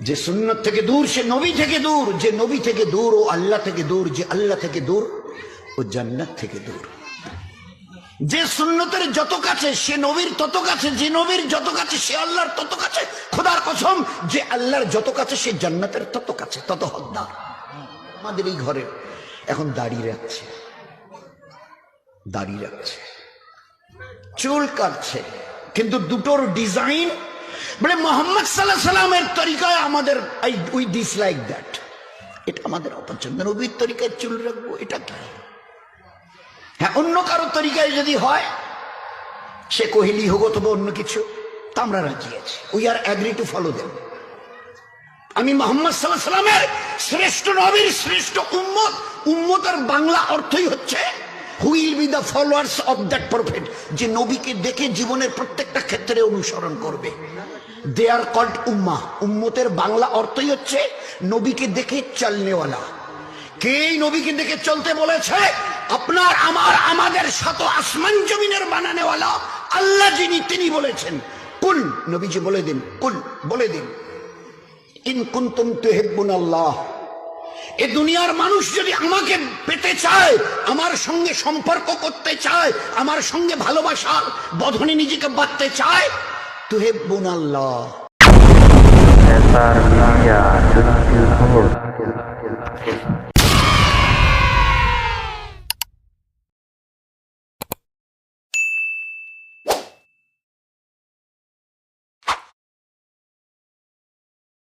যে সুন্নত থেকে দূর, সে নবী থেকে দূর। যে নবী থেকে দূর, ও আল্লাহ থেকে দূর, যে আল্লাহ থেকে দূর, ও জান্নাত থেকে দূর। যে সুন্নতের যত কাছে, সে নবীর তত কাছে, যে নবীর যত কাছে, সে আল্লাহর তত কাছে, খোদার কসম, যে আল্লাহর যত কাছে, সে জান্নাতের তত কাছে, তত হকদার। আমাদের এই ঘরে এখন দাড়ি রাখছে। দাড়ি রাখছে। চুল কাটছে। কিন্তু দুটোর ডিজাইন মানে মোহাম্মদ সাল্লাহ সাল্লামের তরিকায় আমাদের আই উই ডিসলাইক দ্যাট এটা আমাদের অপছন্দ নবীর তরিকায় চুল রাখব, এটা কি? হ্যাঁ অন্য কারও তরিকায় যদি হয়, সে কোহলি হোক অথবা অন্য কিছু, তা আমরা রাজি আছি। We are agree to follow them আমি মোহাম্মদ সাল্লাহ সাল্লামের শ্রেষ্ঠ নবীর শ্রেষ্ঠ উম্মত, উম্মতের বাংলা অর্থই হচ্ছে will be the followers of that prophet যে নবীকে দেখে জীবনের প্রত্যেকটা ক্ষেত্রে অনুসরণ করবে। দে আর কল্ড উম্মা উম্মতের বাংলা অর্থই হচ্ছে নবীকে দেখে চলনেওয়ালা। কে নবীকে দেখে চলতে বলেছে? আপনার, আমার, আমাদের শত আসমান জমিনের বানানেওয়ালা আল্লাহ যিনি, তিনি বলেছেন। কুল, নবীজি বলে দিন, কুল বলে দিন। ইন কুন্তুম তুহিব্বুন আল্লাহ এ দুনিয়ার মানুষ যদি আমাকে পেতে চায়, আমার সঙ্গে সম্পর্ক করতে চায়, আমার সঙ্গে ভালোবাসার বধনে নিজেকে বাঁধতে চায়, তু হে বোন আল্লাহ। 2004